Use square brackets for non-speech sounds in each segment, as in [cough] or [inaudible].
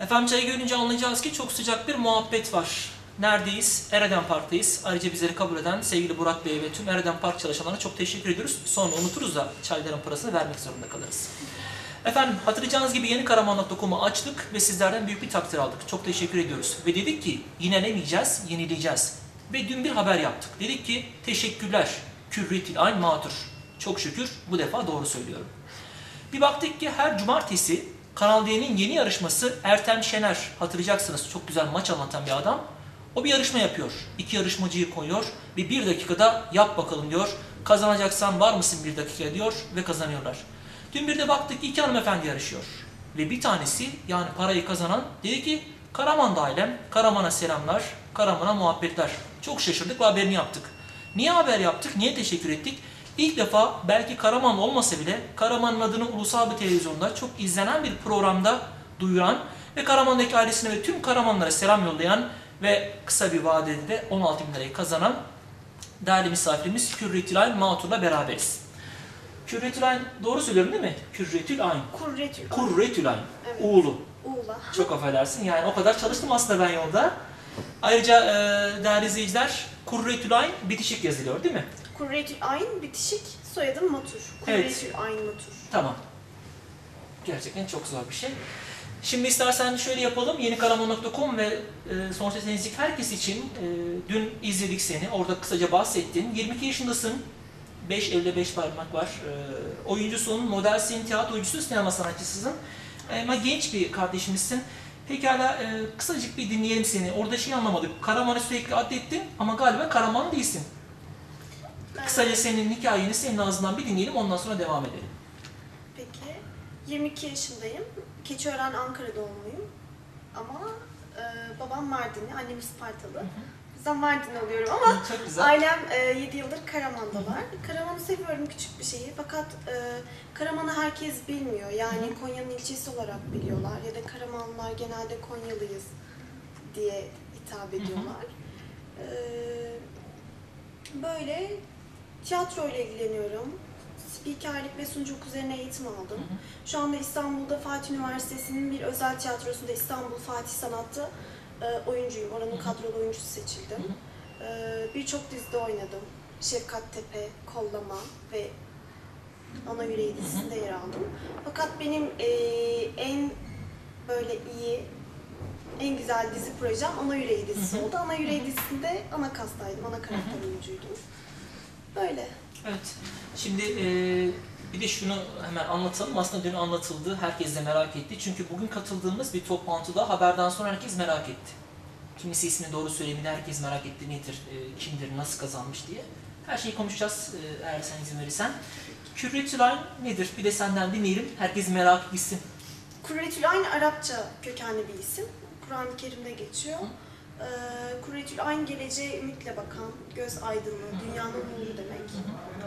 Efendim çayı görünce anlayacağız ki çok sıcak bir muhabbet var. Neredeyiz? Ereden Park'tayız. Ayrıca bizleri kabul eden sevgili Burak Bey ve tüm Ereden Park çalışanlarına çok teşekkür ediyoruz. Sonra unuturuz da çayların parasını vermek zorunda kalırız. Efendim hatırlayacağınız gibi yeni karaman.com'u açtık ve sizlerden büyük bir takdir aldık. Çok teşekkür ediyoruz. Ve dedik ki yinelemeyeceğiz, yenileyeceğiz. Ve dün bir haber yaptık. Dedik ki teşekkürler. Kürretil ayn mağdur. Çok şükür bu defa doğru söylüyorum. Bir baktık ki her cumartesi Kanal D'nin yeni yarışması Ertem Şener. Hatırlayacaksınız çok güzel maç anlatan bir adam. O bir yarışma yapıyor. İki yarışmacıyı koyuyor ve bir dakikada yap bakalım diyor. Kazanacaksan var mısın bir dakika diyor ve kazanıyorlar. Dün bir de baktık iki hanımefendi yarışıyor. Ve bir tanesi yani parayı kazanan dedi ki Karaman ailem, Karaman'a selamlar, Karaman'a muhabbetler. Çok şaşırdık ve haberini yaptık. Niye haber yaptık, niye teşekkür ettik? İlk defa belki Karaman olmasa bile Karaman'ın adını ulusal bir televizyonda çok izlenen bir programda duyuran ve Karaman'daki ailesine ve tüm Karamanlara selam yollayan ve kısa bir vadede de 16 bin lirayı kazanan değerli misafirimiz Kürretül Ayn Matur'la beraberiz. Kürretül Ayn doğru söylüyorum değil mi? Kürretül Ayn. Kurretül. Kurretül Ayn. Evet. Uğulu. Uğla. Çok affedersin. Yani o kadar çalıştım aslında ben yolda. Ayrıca e, değerli izleyiciler Kurretül Ayn bitişik yazılıyor değil mi? Kurretül Ayn bitişik, soyadım Matur. Kurretül Ayn Matur. Tamam. Gerçekten çok zor bir şey. Şimdi istersen şöyle yapalım. Yenikaraman.com ve e, sonuçta temizlik herkes için e, dün izledik seni. Orada kısaca bahsettin. 22 yaşındasın. 5 elde 5 parmak var. E, oyuncusun, modelsin, tiyatro oyuncusun, sinema sanatçısısın. E, ama genç bir kardeşimizsin. Pekala e, kısacık bir dinleyelim seni. Orada şey anlamadık. Karaman'ı sürekli adettin ama galiba Karaman değilsin. Kısaca senin hikayeni senin ağzından bir dinleyelim ondan sonra devam edelim. Peki. 22 yaşındayım. Keçiören Ankara doğumluyum. Ama e, babam Mardinli, annem Ispartalı. O yüzden Mardin oluyorum ama ailem e, 7 yıldır Karaman'dalar. Karaman'ı seviyorum küçük bir şehir fakat e, Karaman'ı herkes bilmiyor. Yani Konya'nın ilçesi olarak biliyorlar ya da Karamanlılar genelde Konyalıyız diye hitap ediyorlar. E, böyle tiyatro ile ilgileniyorum. Spikerlik ve sunuculuk üzerine eğitim aldım. Şu anda İstanbul'da Fatih Üniversitesi'nin bir özel tiyatrosunda İstanbul Fatih Sanat'ta e, oyuncuyum. Oranın kadrolu oyuncusu seçildim. E, Birçok dizide oynadım. Şefkat Tepe, Kollama ve Ana Yüreği dizisinde yer aldım. Fakat benim e, en böyle iyi, en güzel dizi projem Ana Yüreği dizisi Hı hı. oldu. Ana Yüreği dizisinde ana kastaydım, ana karakter oyuncuydum. Böyle. Evet. Şimdi e, bir de şunu hemen anlatalım. Aslında dün anlatıldı. Herkes de merak etti. Çünkü bugün katıldığımız bir toplantıda haberden sonra herkes merak etti. Kimisi ismini doğru söyleyemedi. Herkes merak etti. Nedir, e, kimdir, nasıl kazanmış diye. Her şeyi konuşacağız e, eğer sen izin verirsen. Ayn nedir? Bir de senden dinleyelim. Herkes merak etsin. Kurretül aynı Arapça kökenli bir isim. Kur'an-ı Kerim'de geçiyor. Ee, Kurretül aynı geleceğe ümitle bakan, göz aydınlığı, dünyanın nuru demek.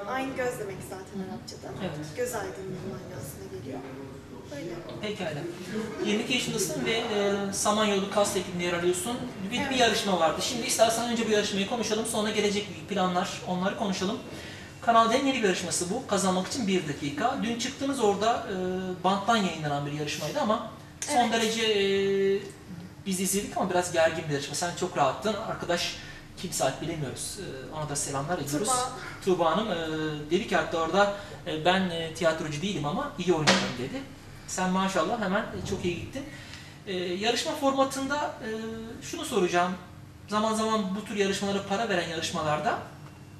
Aynı göz demek zaten Arapçada. Evet. Göz aydınlığı manasına geliyor. Pekala. 22 yaşındasın ve e, Samanyolu Kast ekibinde yer alıyorsun. Bir, bir Evet. yarışma vardı. Şimdi istersen önce bu yarışmayı konuşalım, sonra gelecek planlar, onları konuşalım. Kanal D'nin yeni bir yarışması bu. Kazanmak için bir dakika. Dün çıktınız orada e, banttan yayınlanan bir yarışmaydı ama son Evet. derece e, biz izledik ama biraz gergin bir yarışma. Sen çok rahattın. Arkadaş kim saat bilemiyoruz. E, ona da selamlar ediyoruz. Tuba. Tuğba Hanım e, dedi ki hatta orada e, ben e, tiyatrocu değilim ama iyi oynuyorum dedi. Sen maşallah hemen çok iyi gittin. Yarışma formatında şunu soracağım. Zaman zaman bu tür yarışmalara para veren yarışmalarda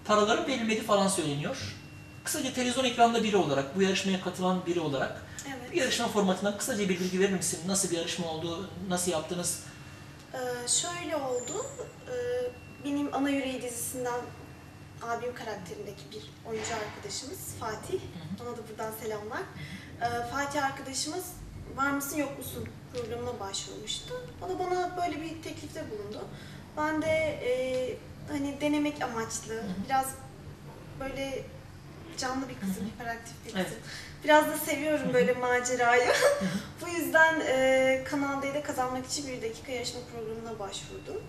paraların verilmediği falan söyleniyor. Kısaca televizyon ekranında biri olarak, bu yarışmaya katılan biri olarak Evet. bir yarışma formatından kısaca bir bilgi verir misin? Nasıl bir yarışma oldu, nasıl yaptınız? Ee, şöyle oldu. Ee, benim Ana Yüreği dizisinden abim karakterindeki bir oyuncu arkadaşımız Fatih. Ona da buradan selamlar. Ee, Fatih arkadaşımız var mısın yok musun programına başvurmuştu. O da bana böyle bir teklifte bulundu. Ben de e, hani denemek amaçlı biraz böyle canlı bir kızım, hiperaktif bir kızım. Evet. Biraz da seviyorum böyle macerayı. [laughs] Bu yüzden e, Kanal D'de kazanmak için bir dakika yarışma programına başvurdum.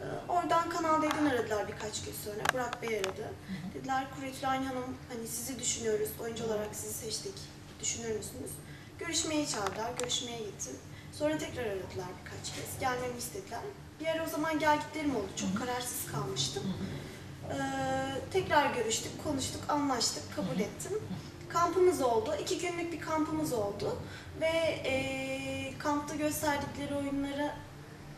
E, oradan Kanal D'den aradılar birkaç gün sonra. Burak Bey aradı. Dediler Kuretül Aynı Hanım hani sizi düşünüyoruz. Oyuncu olarak sizi seçtik. Düşünür müsünüz? Görüşmeye çağırdılar. Görüşmeye gittim. Sonra tekrar aradılar birkaç kez. Gelmemi istediler. Bir ara o zaman gelgitlerim oldu. Çok kararsız kalmıştım. Ee, tekrar görüştük, konuştuk, anlaştık, kabul ettim. Kampımız oldu. iki günlük bir kampımız oldu. Ve e, kampta gösterdikleri oyunlara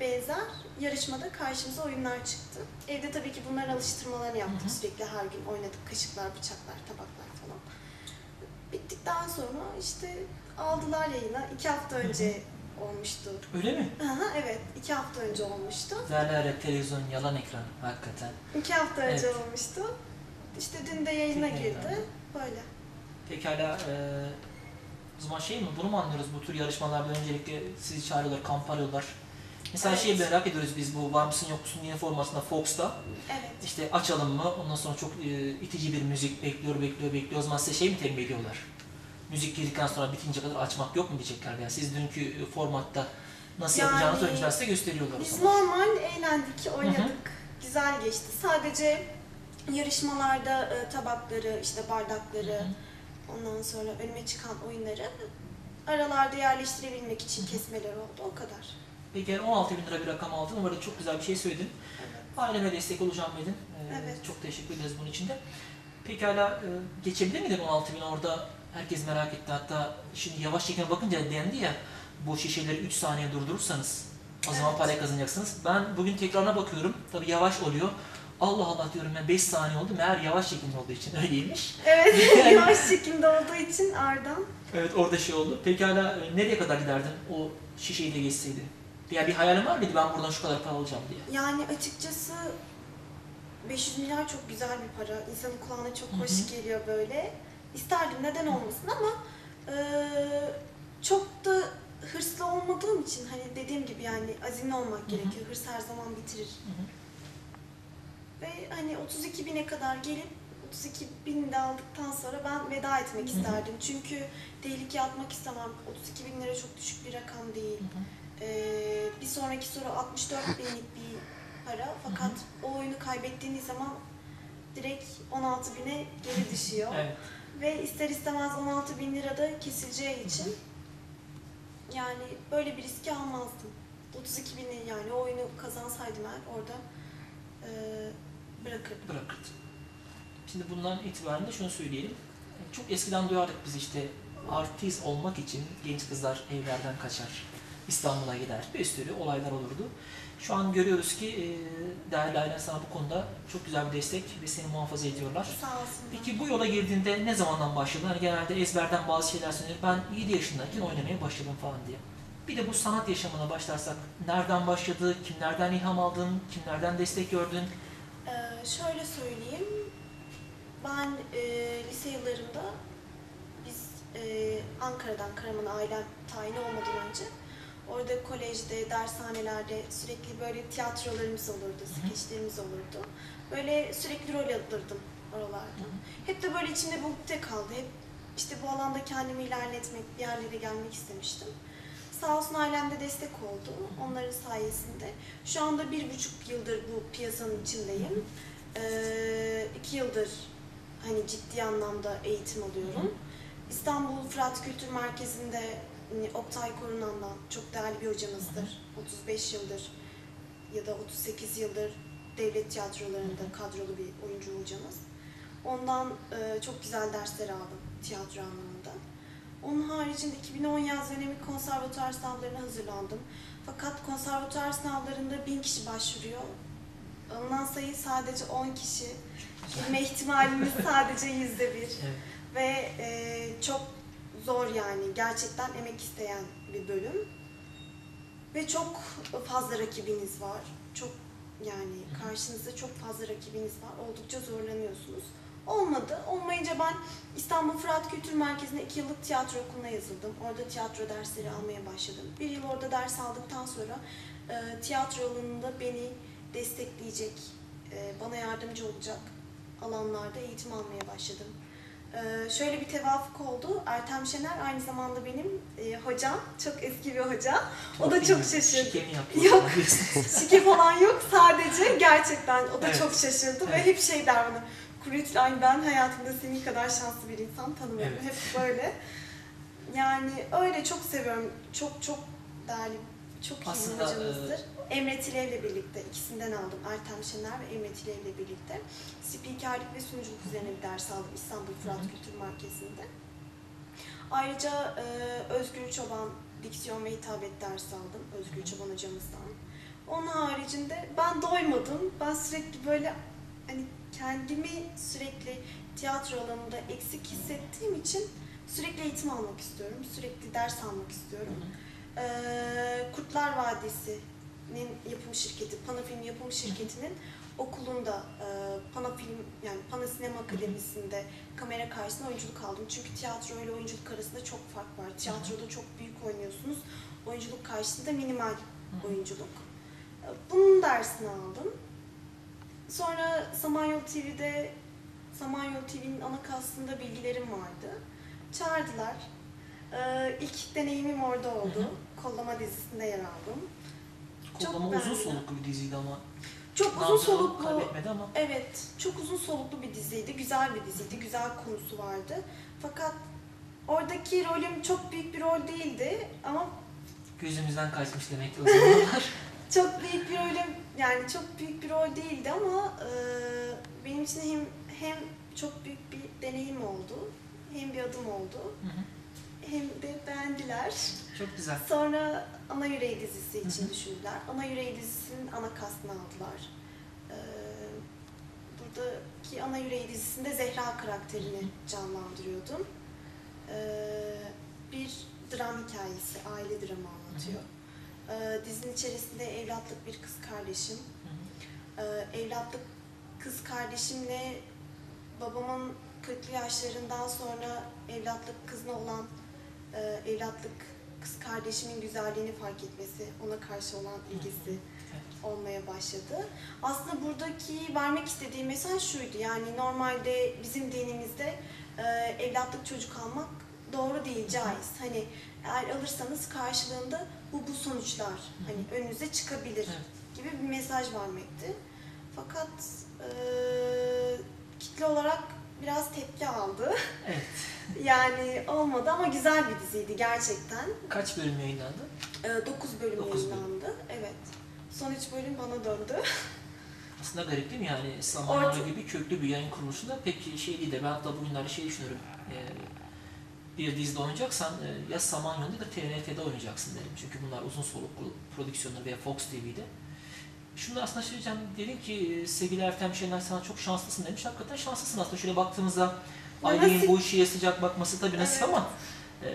benzer yarışmada karşımıza oyunlar çıktı. Evde tabii ki bunların alıştırmalarını yaptık. Hı hı. Sürekli her gün oynadık. Kaşıklar, bıçaklar, tabaklar falan. Bittikten sonra işte aldılar yayına. İki hafta önce olmuştu. Öyle mi? Aha, evet, iki hafta önce olmuştu. Derler televizyon yalan ekran hakikaten. İki hafta önce Evet. olmuştu. İşte dün de yayına Dün girdi. Böyle. Pekala e, o zaman şey mi bunu mu anlıyoruz bu tür yarışmalarda öncelikle sizi çağırıyorlar, kamp arıyorlar. Mesela şeyi Evet. merak ediyoruz biz bu var mısın yok musun yeni formasında Fox'ta. Evet. İşte açalım mı ondan sonra çok e, itici bir müzik bekliyor bekliyor bekliyor. O zaman size şey mi temin ediyorlar? Müzik girdikten sonra bitince kadar açmak yok mu diyecekler veya siz dünkü formatta nasıl Yani yapacağınızı oyuncular size gösteriyorlar Biz normal eğlendik, oynadık. Güzel geçti. Sadece yarışmalarda e, tabakları, işte bardakları, Hı hı. Ondan sonra önüme çıkan oyunları aralarda yerleştirebilmek için kesmeler oldu. O kadar. Peki yani 16 bin lira bir rakam aldın. Bu arada çok güzel bir şey söyledin. Evet. Aileme destek olacağım dedin. Ee, Evet. Çok teşekkür ederiz bunun için de. Pekala e, geçebilir miydin 16 bin orada? Herkes merak etti. Hatta şimdi yavaş çekime bakınca dendi ya bu şişeleri 3 saniye durdurursanız o zaman Evet. para kazanacaksınız. Ben bugün tekrarına bakıyorum. Tabii yavaş oluyor. Allah Allah diyorum ben 5 saniye oldu. Meğer yavaş çekim olduğu için öyleymiş. Evet, Yani- [laughs] [laughs] yavaş çekimde olduğu için Ardan. Evet orada şey oldu. Pekala e, nereye kadar giderdin o şişeyi de geçseydi? Ya bir hayalin var mıydı ben buradan şu kadar para alacağım diye? Yani açıkçası 500 milyar çok güzel bir para. İnsanın kulağına çok hoş geliyor böyle. İsterdim neden olmasın ama e, çok da hırslı olmadığım için hani dediğim gibi yani azimli olmak hı. gerekiyor. Hırs her zaman bitirir. hı. Ve hani 32 bine kadar gelip 32 bin de aldıktan sonra ben veda etmek Hı hı. isterdim. Çünkü tehlikeye atmak istemem. 32 bin lira çok düşük bir rakam değil. Hı hı. Ee, bir sonraki soru 64 binlik bir para fakat o oyunu kaybettiğiniz zaman direkt 16 bine geri düşüyor. [laughs] Evet. Ve ister istemez 16 bin lira da kesileceği için yani böyle bir riski almazdım. 32 bini yani o oyunu kazansaydım eğer orada e, bırakırdım. bırakırdı. Şimdi bundan itibaren de şunu söyleyelim. Çok eskiden duyardık biz işte artist olmak için genç kızlar evlerden kaçar. İstanbul'a gider. Bir sürü olaylar olurdu. Şu an görüyoruz ki e, değerli ailen sana bu konuda çok güzel bir destek ve seni muhafaza ediyorlar. Sağ olsunlar. Peki bu yola girdiğinde ne zamandan başladın? Hani genelde ezberden bazı şeyler söylenir. Ben 7 yaşındayken oynamaya başladım falan diye. Bir de bu sanat yaşamına başlarsak nereden başladı, kimlerden ilham aldın, kimlerden destek gördün? Ee, şöyle söyleyeyim. Ben e, lise yıllarında biz e, Ankara'dan Karaman'a ailem tayini olmadan önce orada kolejde, dershanelerde sürekli böyle tiyatrolarımız olurdu, skeçlerimiz olurdu. Böyle sürekli rol alırdım oralarda. Hep de böyle içimde bu ukde kaldı. Hep işte bu alanda kendimi ilerletmek, bir yerlere gelmek istemiştim. Sağ olsun ailem de destek oldu onların sayesinde. Şu anda bir buçuk yıldır bu piyasanın içindeyim. Ee, iki yıldır hani ciddi anlamda eğitim alıyorum. İstanbul Fırat Kültür Merkezi'nde hani, Oktay Korunan'dan çok değerli bir hocamızdır. 35 yıldır ya da 38 yıldır devlet tiyatrolarında kadrolu bir oyuncu hocamız. Ondan e, çok güzel dersler aldım tiyatro anlamında. Onun haricinde 2010 yaz dönemi konservatuar sınavlarına hazırlandım. Fakat konservatuar sınavlarında 1000 kişi başvuruyor. Alınan sayı sadece 10 kişi. Bilme ihtimalimiz [laughs] sadece yüzde bir. Evet. Ve e, çok zor yani. Gerçekten emek isteyen bir bölüm. Ve çok fazla rakibiniz var. Çok yani karşınızda çok fazla rakibiniz var. Oldukça zorlanıyorsunuz. Olmadı. Olmayınca ben İstanbul Fırat Kültür Merkezi'ne iki yıllık tiyatro okuluna yazıldım. Orada tiyatro dersleri almaya başladım. Bir yıl orada ders aldıktan sonra e, tiyatro alanında beni destekleyecek, e, bana yardımcı olacak alanlarda eğitim almaya başladım. E, şöyle bir tevafuk oldu. Ertem Şener aynı zamanda benim e, hocam. Çok eski bir hoca. O da çok şaşırdı. Şike mi yaptı? Yok. [laughs] Şike falan yok. Sadece gerçekten o da Evet. çok şaşırdı Evet. ve hep şey der bana. Kuretülen ben hayatımda senin kadar şanslı bir insan tanımıyorum. Evet. Hep böyle. Yani öyle çok seviyorum. Çok çok değerli, çok iyi Aslında, bir hocamızdır. Emre Tilev'le birlikte, ikisinden aldım. Ertem Şener ve Emre Tilev'le birlikte. Spikerlik ve sunuculuk üzerine bir ders aldım İstanbul Fırat Hı hı. Kültür Merkezi'nde. Ayrıca e, Özgür Çoban diksiyon ve hitabet dersi aldım Özgür Çoban hocamızdan. Onun haricinde ben doymadım. Ben sürekli böyle hani kendimi sürekli tiyatro alanında eksik hissettiğim için sürekli eğitim almak istiyorum. Sürekli ders almak istiyorum. Ee, Kurtlar Vadisi'nin yapım şirketi, Panafilm yapım şirketinin okulunda e, Panafilm yani Pana Sinema Akademisi'nde kamera karşısında oyunculuk aldım. Çünkü tiyatro ile oyunculuk arasında çok fark var. Tiyatroda çok büyük oynuyorsunuz. Oyunculuk karşısında minimal oyunculuk. Bunun dersini aldım. Sonra Samanyolu TV'de Samanyolu TV'nin ana kastında bilgilerim vardı. Çağırdılar. Ee, ilk deneyimim orada oldu. Hı hı. Kollama dizisinde yer aldım. Çok Kollama uzun beğendim. soluklu bir diziydi ama. Çok uzun soluklu, ama. evet, çok uzun soluklu bir diziydi. Güzel bir diziydi, güzel konusu vardı. Fakat oradaki rolüm çok büyük bir rol değildi ama Gözümüzden kaçmış demek ki o zamanlar. [laughs] çok büyük bir rolüm, yani çok büyük bir rol değildi ama e, benim için hem hem çok büyük bir deneyim oldu, hem bir adım oldu, Hı hı. hem de beğendiler. Çok güzel. Sonra Ana Yüreği dizisi için Hı hı. düşündüler. Ana Yüreği dizisinin ana kastını aldılar. Ee, buradaki Ana Yüreği dizisinde Zehra karakterini canlandırıyordum. Ee, bir dram hikayesi, aile dramı anlatıyor. Ee, dizinin içerisinde evlatlık bir kız kardeşim. Hı hı. Ee, evlatlık kız kardeşimle babamın 40'lı yaşlarından sonra evlatlık kızına olan e, evlatlık kız kardeşimin güzelliğini fark etmesi, ona karşı olan ilgisi Evet. olmaya başladı. Aslında buradaki vermek istediğim mesaj şuydu. Yani normalde bizim dinimizde e, evlatlık çocuk almak doğru değil, caiz. Hani eğer alırsanız karşılığında bu bu sonuçlar hani önünüze çıkabilir Evet. gibi bir mesaj vermekti. Fakat e, kitle olarak biraz tepki aldı. Evet. [laughs] yani olmadı ama güzel bir diziydi gerçekten. Kaç bölüm yayınlandı? 9 bölüm Dokuz bölüm. yayınlandı. Evet. Son 3 bölüm bana döndü. [laughs] Aslında garip değil mi yani Samanyolu Orta- gibi köklü bir yayın kuruluşunda pek şey değil de ben hatta bugünlerde şey düşünüyorum. Ee, bir dizide oynayacaksan e, ya Samanyolu'da ya da TRT'de oynayacaksın derim. Çünkü bunlar uzun soluklu prodüksiyonlar veya Fox TV'de. Şunu da aslında söyleyeceğim. Dedin ki e, sevgili Ertem Şener sana çok şanslısın demiş. Hakikaten şanslısın aslında. Şöyle baktığımızda nasip- bu işe sıcak bakması tabii nasip Evet. ama e,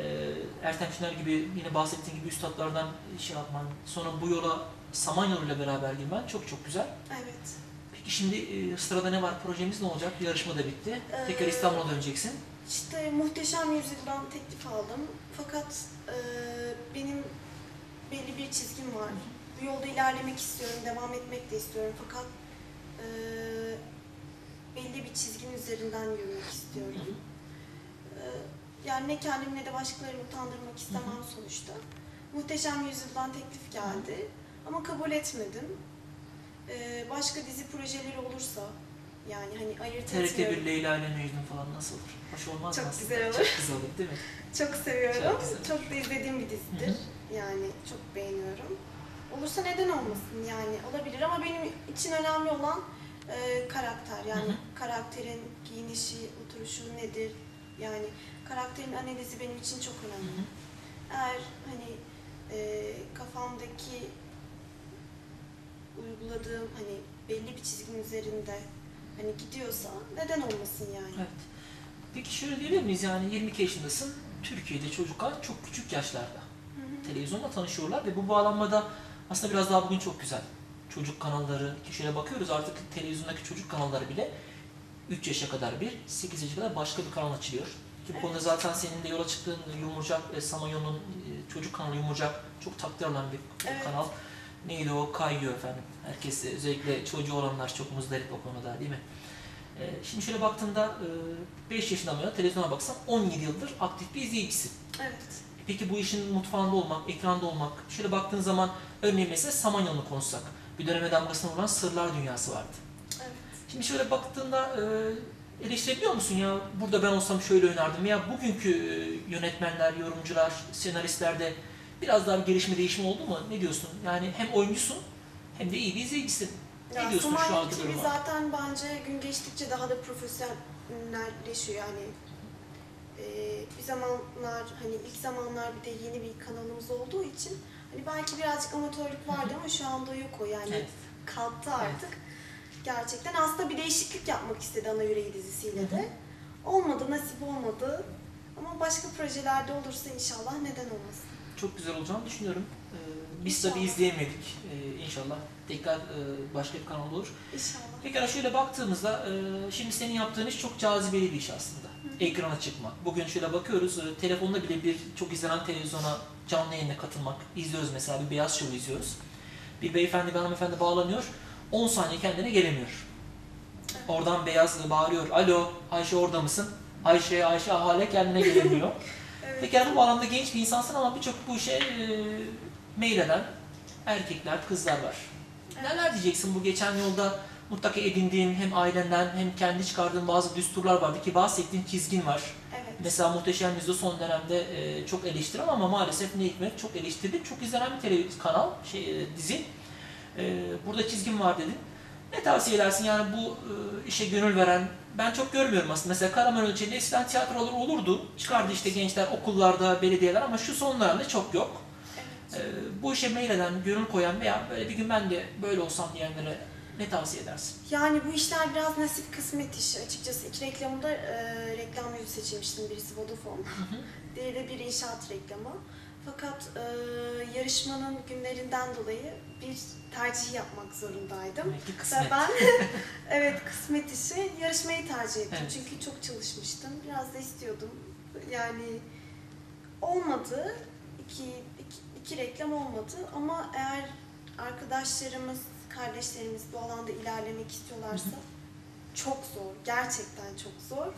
Ertem Şener gibi yine bahsettiğin gibi üstadlardan şey yapman, sonra bu yola Samanyolu ile beraber girmen çok çok güzel. Evet. Peki şimdi e, sırada ne var? Projemiz ne olacak? Yarışma da bitti. Ee, Tekrar İstanbul'a döneceksin. İşte Muhteşem Yüzyıl'dan teklif aldım. Fakat e, benim belli bir çizgim var. Bu yolda ilerlemek istiyorum, devam etmek de istiyorum. Fakat e, belli bir çizgin üzerinden yürümek istiyorum. E, yani ne kendimi ne de başkalarını utandırmak istemem sonuçta. Muhteşem Yüzyıl'dan teklif geldi ama kabul etmedim. E, başka dizi projeleri olursa yani hani ayırt TRT etmiyorum. 1 Leyla ile Mecnun falan nasıl olur? Hoş olmaz Çok aslında? güzel olur. Çok güzel olur değil mi? [laughs] Çok seviyorum. Çok güzel. Çok, da izlediğim bir dizidir. Yani çok beğeniyorum. Olursa neden olmasın yani olabilir ama benim için önemli olan e, karakter. Yani hı. karakterin giyinişi, oturuşu nedir? Yani karakterin analizi benim için çok Hı önemli. hı. Eğer hani e, kafamdaki uyguladığım hani belli bir çizginin üzerinde hani gidiyorsa neden olmasın yani? Evet. Peki şöyle diyebilir miyiz yani 22 yaşındasın. Türkiye'de çocuklar çok küçük yaşlarda Hı hı. televizyonla tanışıyorlar ve bu bağlanmada aslında biraz daha bugün çok güzel. Çocuk kanalları, ki şöyle bakıyoruz artık televizyondaki çocuk kanalları bile 3 yaşa kadar bir, 8 yaşa kadar başka bir kanal açılıyor. Ki bu konuda zaten senin de yola çıktığın Yumurcak, e, Samanyolu'nun e, çocuk kanalı Yumurcak çok takdir alan bir Evet. kanal. Neydi o? Kayıyor efendim. Herkes e, özellikle çocuğu olanlar çok muzdarip o konuda değil mi? E, Şimdi şöyle baktığında 5 yaşından beri televizyona baksan 17 yıldır aktif bir izleyicisin. Evet. Peki bu işin mutfağında olmak, ekranda olmak, şöyle baktığın zaman örneğin mesela Samanyolu'nu konuşsak, bir döneme damgasını vuran Sırlar Dünyası vardı. Evet. Şimdi şöyle baktığında e, eleştirebiliyor musun ya burada ben olsam şöyle oynardım ya bugünkü e, yönetmenler, yorumcular, senaristler de biraz daha bir gelişme değişme oldu mu? Ne diyorsun? Yani hem oyuncusun hem de iyi bir izleyicisin. Ne Ya, diyorsun şu anki duruma? zaten bence gün geçtikçe daha da profesyonelleşiyor yani. Ee, bir zamanlar hani ilk zamanlar bir de yeni bir kanalımız olduğu için hani belki birazcık amatörlük vardı ama şu anda yok o yani Evet. kalktı artık. Gerçekten aslında bir değişiklik yapmak istedi Ana Yüreği dizisiyle de. Olmadı, nasip olmadı. Ama başka projelerde olursa inşallah neden olmasın. Çok güzel olacağını düşünüyorum. Ee, biz tabii izleyemedik. Ee, inşallah tekrar e, başka bir kanal olur. İnşallah. Pekala şöyle baktığımızda e, şimdi senin yaptığın iş çok cazibeli bir iş aslında. Ekrana çıkmak. Bugün şöyle bakıyoruz e, telefonda bile bir çok izlenen televizyona canlı yayına katılmak. İzliyoruz mesela bir beyaz şov izliyoruz. Bir beyefendi bir hanımefendi bağlanıyor. 10 saniye kendine gelemiyor. Oradan beyaz bağırıyor. Alo Ayşe orada mısın? Ayşe Ayşe hale kendine gelemiyor. [laughs] Evet. Peki yani bu alanda genç bir insansın ama birçok bu işe e, meyleden erkekler, kızlar var. Neler diyeceksin bu geçen yolda mutlaka edindiğin hem ailenden hem kendi çıkardığın bazı düsturlar vardı ki bahsettiğin çizgin var. Evet. Mesela Muhteşem Yüzyıl son dönemde e, çok eleştirim ama maalesef ne hikmet çok eleştirdik. Çok izlenen bir televizyon kanal, şey, e, dizi. E, burada çizgin var dedin. Ne tavsiye edersin yani bu e, işe gönül veren, ben çok görmüyorum aslında. Mesela Karaman ölçeğinde eskiden tiyatrolar olurdu. Çıkardı işte gençler okullarda, belediyeler ama şu son dönemde çok yok. evet. E, bu işe meyleden, gönül koyan veya böyle bir gün ben de böyle olsam diyenlere ne tavsiye edersin? Yani bu işler biraz nasip kısmet işi. Açıkçası iki reklamında e, reklam yüzü seçilmiştim. Birisi Vodafone, diğeri de bir inşaat reklamı. Fakat e, yarışmanın günlerinden dolayı bir tercih yapmak zorundaydım. Ki Ve kısmet. ben [laughs] evet kısmet işi yarışmayı tercih ettim. Evet. Çünkü çok çalışmıştım. Biraz da istiyordum. Yani olmadı. İki, iki, iki reklam olmadı ama eğer arkadaşlarımız, kardeşlerimiz bu alanda ilerlemek istiyorlarsa çok zor. Gerçekten çok zor.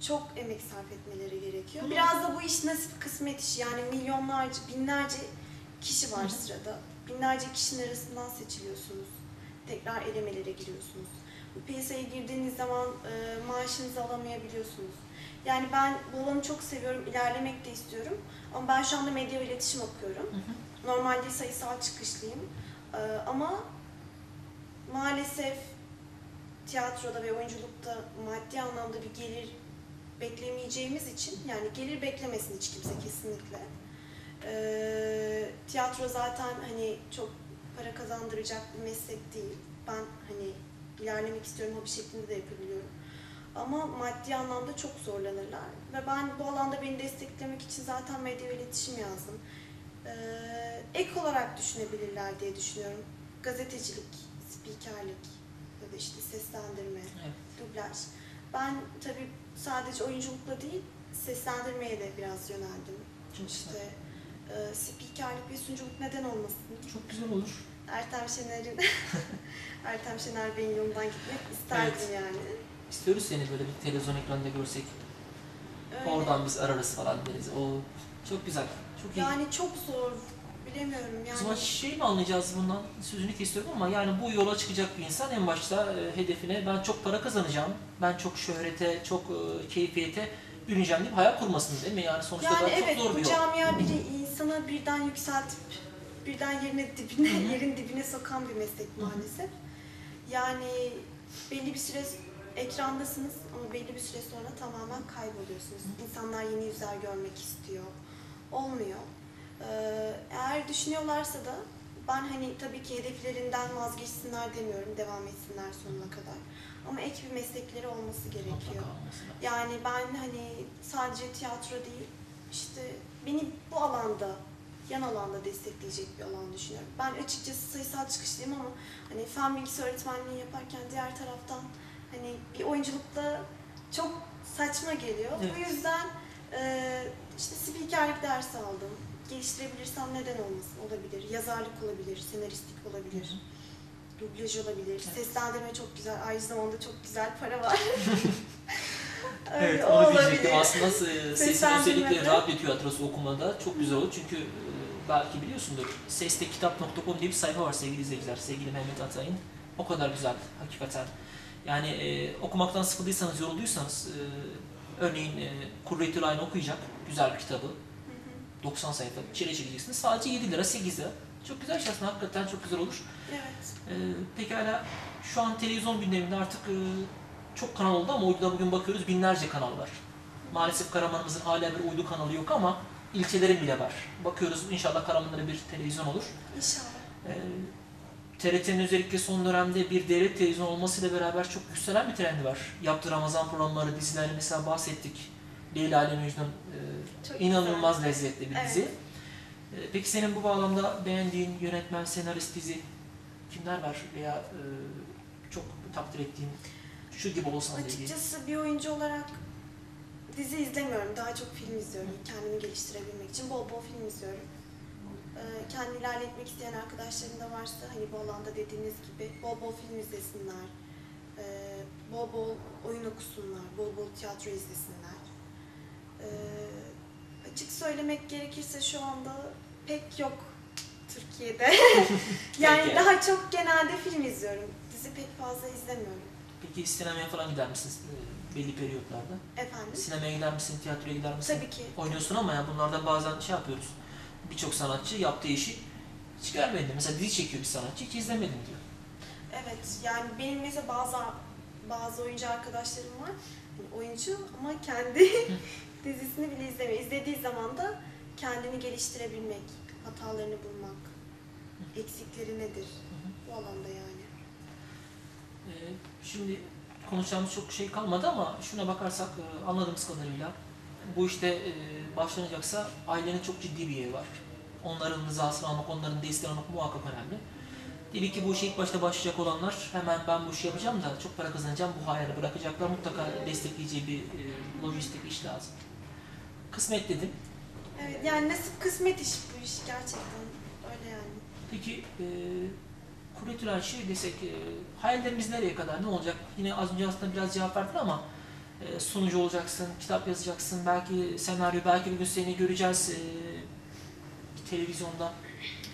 Çok emek sarf etmeleri gerekiyor. Hı. Biraz da bu iş nasip kısmet işi. Yani milyonlarca, binlerce kişi var Hı sırada. Binlerce kişinin arasından seçiliyorsunuz. Tekrar elemelere giriyorsunuz. Bu piyasaya girdiğiniz zaman e, maaşınızı alamayabiliyorsunuz. Yani ben bu alanı çok seviyorum, ilerlemek de istiyorum. Ama ben şu anda medya ve iletişim okuyorum. Hı hı. Normalde sayısal çıkışlıyım. Ee, ama maalesef tiyatroda ve oyunculukta maddi anlamda bir gelir beklemeyeceğimiz için, yani gelir beklemesin hiç kimse kesinlikle. Ee, tiyatro zaten hani çok para kazandıracak bir meslek değil. Ben hani ilerlemek istiyorum, hobi şeklinde de yapabiliyorum. Ama maddi anlamda çok zorlanırlar. Ve ben bu alanda beni desteklemek için zaten medya ve iletişim yazdım. Ee, ek olarak düşünebilirler diye düşünüyorum. Gazetecilik, spikerlik ya da işte seslendirme, Evet. dublaj. Ben tabii sadece oyunculukla değil, seslendirmeye de biraz yöneldim. Çok İşte güzel. e, spikerlik ve sunuculuk neden olmasın? Çok güzel olur. Ertem Şener'in [laughs] Ertem Şener Bey'in yolundan gitmek isterdim Evet. yani. İstiyoruz seni böyle bir televizyon ekranında görsek. Öyle. Oradan biz ararız falan deriz. O çok güzel. Çok iyi. Yani çok zor. Bilemiyorum O zaman yani. şey mi anlayacağız bundan sözünü kesiyorum ama yani bu yola çıkacak bir insan en başta e, hedefine ben çok para kazanacağım, ben çok şöhrete, çok e, keyfiyete bürüneceğim deyip hayal kurmasın değil mi? Yani sonuçta Yani da evet çok zor bu bir yol. camia bir insanı birden yükseltip birden yerine dibine, Hı hı. yerin dibine sokan bir meslek Hı hı. maalesef. Yani belli bir süre ekrandasınız ama belli bir süre sonra tamamen kayboluyorsunuz. İnsanlar yeni yüzler görmek istiyor. Olmuyor. Ee, eğer düşünüyorlarsa da ben hani tabii ki hedeflerinden vazgeçsinler demiyorum, devam etsinler sonuna kadar. Ama ek bir meslekleri olması gerekiyor. Yani ben hani sadece tiyatro değil, işte beni bu alanda, yan alanda destekleyecek bir alan düşünüyorum. Ben açıkçası sayısal çıkışlıyım ama hani fen bilgisi öğretmenliği yaparken diğer taraftan hani bir oyunculukta çok saçma geliyor. Evet. Bu yüzden e, işte spikerlik dersi aldım. Geliştirebilirsem neden olmasın olabilir. Yazarlık olabilir, senaristlik olabilir. Dublaj olabilir. Evet. Seslendirme çok güzel. Aynı zamanda çok güzel para var. [laughs] Evet, o onu olabilir. diyecektim. Aslında e, sesin özellikle radyo tiyatrosu okumada çok güzel olur. Çünkü e, belki biliyorsundur, sestekitap.com diye bir sayfa var sevgili izleyiciler, sevgili Mehmet Atay'ın. O kadar güzel hakikaten. Yani e, okumaktan sıkıldıysanız, yorulduysanız, e, örneğin e, Kurretül Ayna okuyacak güzel bir kitabı. Hı hı. 90 sayfa çile çekeceksiniz. Sadece 7 lira, 8 lira. Çok güzel şey aslında. Hakikaten çok güzel olur. Evet. Ee, pekala şu an televizyon gündeminde artık e, çok kanal oldu ama uyduda bugün bakıyoruz binlerce kanal var. Maalesef Karaman'ımızın hala bir uydu kanalı yok ama ilçelerin bile var. Bakıyoruz inşallah Karaman'da bir televizyon olur. İnşallah. Ee, TRT'nin özellikle son dönemde bir devlet televizyonu olmasıyla beraber çok yükselen bir trendi var. Yaptığı Ramazan programları, diziler mesela bahsettik. Leyla ile Mecnun e, Çok inanılmaz lezzetli bir Evet. dizi. Ee, Peki senin bu bağlamda beğendiğin yönetmen, senarist, dizi kimler var veya e, çok takdir ettiğin şu gibi olsan dediğin? Açıkçası bir oyuncu olarak dizi izlemiyorum. Daha çok film izliyorum. Kendimi geliştirebilmek için bol bol film izliyorum. Kendini ilerletmek isteyen arkadaşlarım da varsa hani bu alanda dediğiniz gibi bol bol film izlesinler. Bol bol oyun okusunlar. Bol bol tiyatro izlesinler. Ee, açık söylemek gerekirse şu anda pek yok Türkiye'de. [laughs] [laughs] yani Peki. daha çok genelde film izliyorum. Dizi pek fazla izlemiyorum. Peki sinemaya falan gider misin e, belli periyotlarda? Efendim? Sinemaya gider misin, tiyatroya gider misin? Tabii ki. Oynuyorsun ama ya bunlardan bazen şey yapıyoruz. Birçok sanatçı yaptığı işi hiç görmedi. Mesela dizi çekiyor bir sanatçı, hiç izlemedim diyor. Evet, yani benim mesela bazı bazı oyuncu arkadaşlarım var. Yani oyuncu ama kendi [laughs] dizisini bile izlemiyor. İzlediği zaman da kendini geliştirebilmek, hatalarını bulmak, eksikleri nedir bu alanda yani. Ee, şimdi konuşacağımız çok şey kalmadı ama şuna bakarsak e, anladığımız kadarıyla bu işte e, başlanacaksa ailenin çok ciddi bir yeri var. Onların rızasını almak, onların desteğini almak muhakkak önemli. Dedi ki bu işe ilk başta başlayacak olanlar hemen ben bu işi yapacağım da çok para kazanacağım bu hayali bırakacaklar. Mutlaka destekleyeceği bir e, lojistik iş lazım. Kısmet dedim. Evet, yani nasip kısmet iş bu iş gerçekten öyle yani. Peki e, kuretülen şey desek e, hayallerimiz nereye kadar ne olacak? Yine az önce aslında biraz cevap verdin ama e, sunucu olacaksın, kitap yazacaksın, belki senaryo, belki bir gün seni göreceğiz e, televizyonda.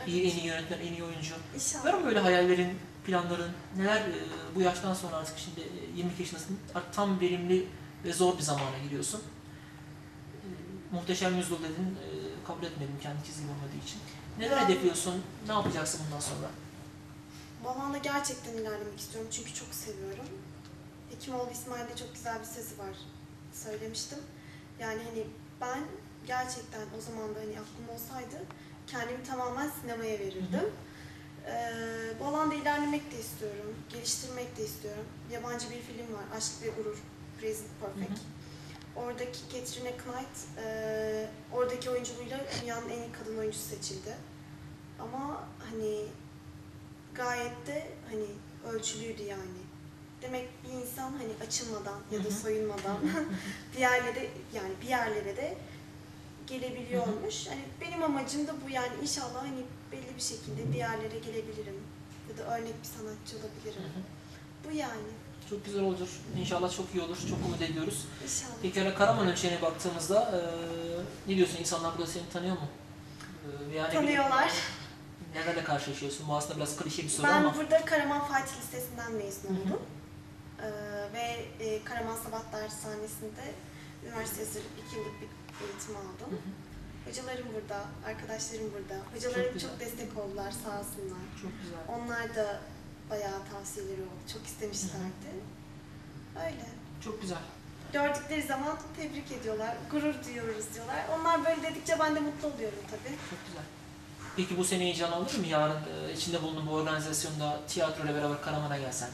İyi, en iyi yönetmen, en iyi oyuncu. İnşallah. Var mı böyle hayallerin, planların? Neler e, bu yaştan sonra artık şimdi e, 22 yaşındasın, artık tam verimli ve zor bir zamana giriyorsun. Muhteşem yüzyıl dedin, e, kabul etmedim kendi çizgim olmadığı için. Neler Ya- hedefliyorsun, ne yapacaksın bundan sonra? Bu alanda gerçekten ilerlemek istiyorum çünkü çok seviyorum. Hekimoğlu İsmail'de çok güzel bir sözü var. Söylemiştim. Yani hani ben gerçekten o zaman da hani aklım olsaydı kendimi tamamen sinemaya verirdim. Ee, bu alanda ilerlemek de istiyorum, geliştirmek de istiyorum. Yabancı bir film var, Aşk ve Gurur, Present Perfect. Oradaki Catherine Knight, e, oradaki oyunculuğuyla dünyanın en iyi kadın oyuncusu seçildi. Ama hani gayet de hani ölçülüydü yani. Demek bir insan hani açılmadan ya da soyunmadan [laughs] bir yerlere yani bir yerlere de gelebiliyormuş. Hani benim amacım da bu yani inşallah hani belli bir şekilde bir yerlere gelebilirim ya da örnek bir sanatçı olabilirim. Bu yani Çok güzel olur. İnşallah çok iyi olur. Çok umut ediyoruz. inşallah. Peki hele Karaman ölçeğine baktığımızda e, ne diyorsun? İnsanlar burada seni tanıyor mu? E, yani Tanıyorlar. Nelerle karşılaşıyorsun? Bu aslında biraz klişe bir soru Ben ama. burada Karaman Fatih Lisesi'nden mezun Hı hı. oldum. Ee, ve e, Karaman Sabat Dershanesi'nde üniversite hazırlık iki yıllık bir eğitim aldım. hı. Hocalarım burada, arkadaşlarım burada. Hocalarım güzel. çok, destek oldular sağ olsunlar. Çok güzel. Onlar da bayağı tavsiyeleri oldu. Çok istemişlerdi. Öyle. Çok güzel. Gördükleri zaman tebrik ediyorlar, gurur duyuyoruz diyorlar. Onlar böyle dedikçe ben de mutlu oluyorum tabii. Çok güzel. Peki bu sene heyecan alır mı yarın e, içinde bulunduğun bu organizasyonda tiyatro ile beraber Karaman'a gelsen?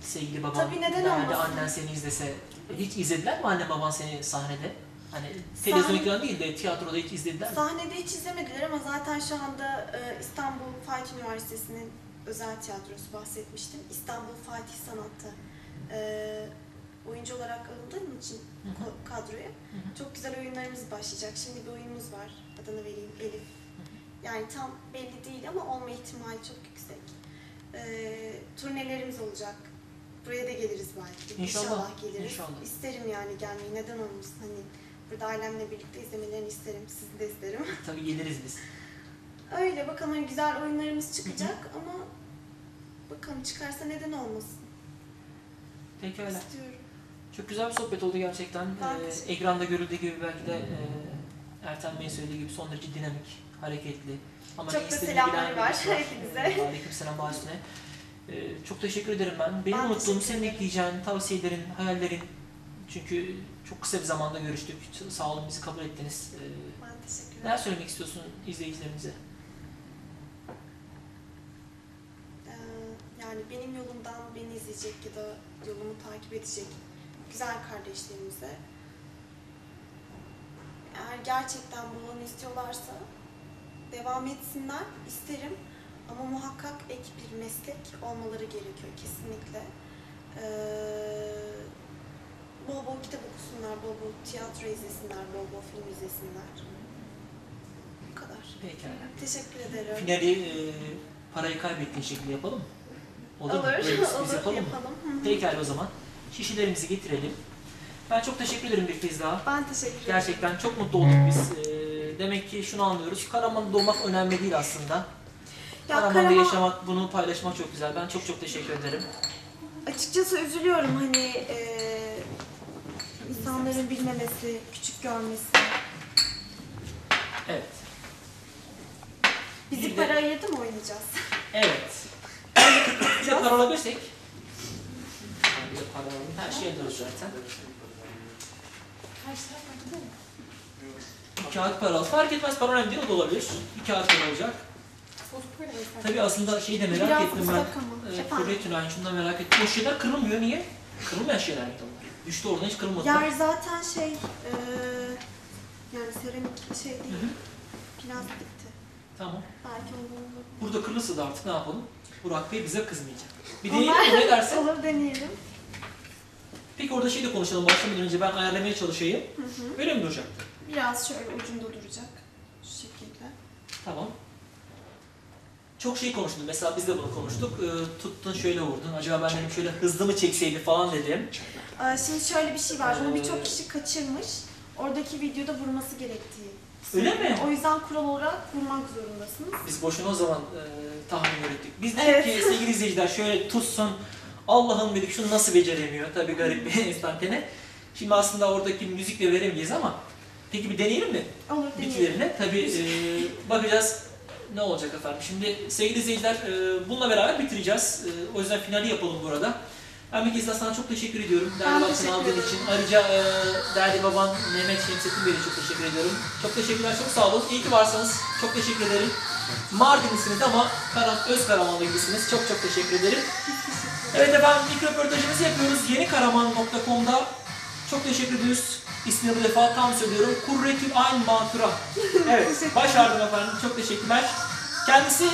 Sevgili baban, Tabii, neden değerli olmasın? annen seni izlese. Hiç izlediler mi anne baban seni sahnede? Hani televizyon ekranı değil de tiyatroda hiç izlediler mi? Sahnede hiç izlemediler ama zaten şu anda e, İstanbul Fatih Üniversitesi'nin özel tiyatrosu bahsetmiştim. İstanbul Fatih Sanat'ta e, oyuncu olarak alındığım için ko- kadroya çok güzel oyunlarımız başlayacak. Şimdi bir oyunumuz var. Adını vereyim Elif. Yani tam belli değil ama olma ihtimali çok yüksek. E, turnelerimiz olacak. Buraya da geliriz belki. İnşallah, geliriz. inşallah. İsterim yani gelmeyi. Neden olmasın? Hani burada ailemle birlikte izlemelerini isterim. Sizi de isterim. Tabii geliriz biz. Öyle bakalım hani güzel oyunlarımız çıkacak ama bakalım çıkarsa neden olmasın Peki öyle. istiyorum. Çok güzel bir sohbet oldu gerçekten. Ee, ekranda görüldüğü gibi belki de e, Erten Bey'in söylediği gibi son derece dinamik, hareketli. Ama Çok da selamları bilen var hepinize. Aleykümselam bağışına. Ee, çok teşekkür ederim ben. Benim Ben unuttuğum, senin ekleyeceğin tavsiyelerin, hayallerin. Çünkü çok kısa bir zamanda görüştük. Sağ olun bizi kabul ettiniz. Ee, Ben teşekkür neler ederim. söylemek istiyorsun izleyicilerimize? Ee, yani benim yolumdan beni izleyecek ya da yolumu takip edecek güzel kardeşlerimize eğer gerçekten bu alanı istiyorlarsa devam etsinler isterim ama muhakkak ek bir meslek olmaları gerekiyor kesinlikle. Ee, bol bol kitap okusunlar, bol bol tiyatro izlesinler, bol bol film izlesinler. Bu kadar. Pekala. Teşekkür ederim. Finali e, parayı kaybettiğin şekilde yapalım mı? Olur, mu? Olur, Böyle bir sürpriz olur, yapalım mı? yapalım. Hı. Pekala o zaman. Şişelerimizi getirelim. Ben çok teşekkür ederim bir kez daha. Ben teşekkür ederim. Gerçekten çok mutlu olduk biz. Ee, demek ki şunu anlıyoruz. Karaman'da doğmak önemli değil aslında. Ya Karaman'da Karaman- yaşamak, bunu paylaşmak çok güzel. Ben çok çok teşekkür ederim. Açıkçası üzülüyorum hani eee, insanların bilmemesi, küçük görmesi. Evet. Bizi Bir de- para ayırdı mı oynayacağız? Evet. Bir de para alabilirsek. Bir de para alalım. Her şey alırız zaten. Bir kağıt para al. Fark etmez para önemli değil, o da olabilir. Bir kağıt para olacak. Tabii aslında şeyi de merak Biraz ettim ben. E, Efendim? Kuvvet Tünay'ın şundan merak ettim. O şeyler kırılmıyor niye? Kırılmayan şeyler mi bunlar? Düştü oradan hiç kırılmadılar. Yer zaten şey, eee, yani seramik şey Hı değil, hı. plastikti. Tamam. Belki olur. Burada kırılırsa da artık ne yapalım? Burak Bey bize kızmayacak. Bir deneyelim mi? Ne dersin? [laughs] Olur deneyelim. Peki orada şey de konuşalım. Başlamadan önce ben ayarlamaya çalışayım. Hı hı. Öyle mi duracak? Biraz şöyle ucunda duracak. Şu şekilde. Tamam. Çok şey konuştuk. Mesela biz de bunu konuştuk. Ee, tuttun şöyle vurdun. Acaba ben dedim şöyle hızlı mı çekseydi falan dedim. Ee, Şimdi şöyle bir şey var. Bunu Ee, birçok kişi kaçırmış. Oradaki videoda vurması gerektiği. Öyle mi? O yüzden kural olarak vurmak zorundasınız. Biz boşuna o zaman e, tahmin yürüttük. Biz dedik Evet. ki sevgili izleyiciler şöyle tutsun. Allah'ım dedik şunu nasıl beceremiyor. Tabii garip bir instantane. Şimdi aslında oradaki müzikle veremeyiz ama peki bir deneyelim mi? Olur deneyelim. bitkilerine. Tabii e, bakacağız ne olacak efendim. Şimdi sevgili izleyiciler e, bununla beraber bitireceğiz. E, o yüzden finali yapalım burada. Ben daha sana çok teşekkür ediyorum. Değerli vaktini aldığın için. Ayrıca e, değerli baban Mehmet Şemsettin Bey'e çok teşekkür ediyorum. Çok teşekkürler, çok sağ olun. İyi ki varsınız. Çok teşekkür ederim. Mardinlisiniz ama Karan, öz Karamanlı gibisiniz. Çok çok teşekkür ederim. Evet efendim ilk röportajımızı yapıyoruz. Yenikaraman.com'da çok teşekkür ediyoruz. İsmini bu defa tam söylüyorum. Kurretül Ayn Matura. [laughs] Evet, başardım efendim. Çok teşekkürler. Kendisi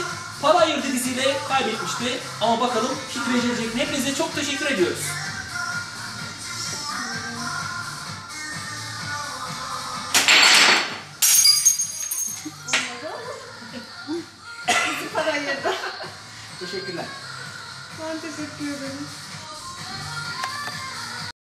Para Ayırdı diziyle kaybetmişti. Ama bakalım mi? Hepinize çok teşekkür ediyoruz.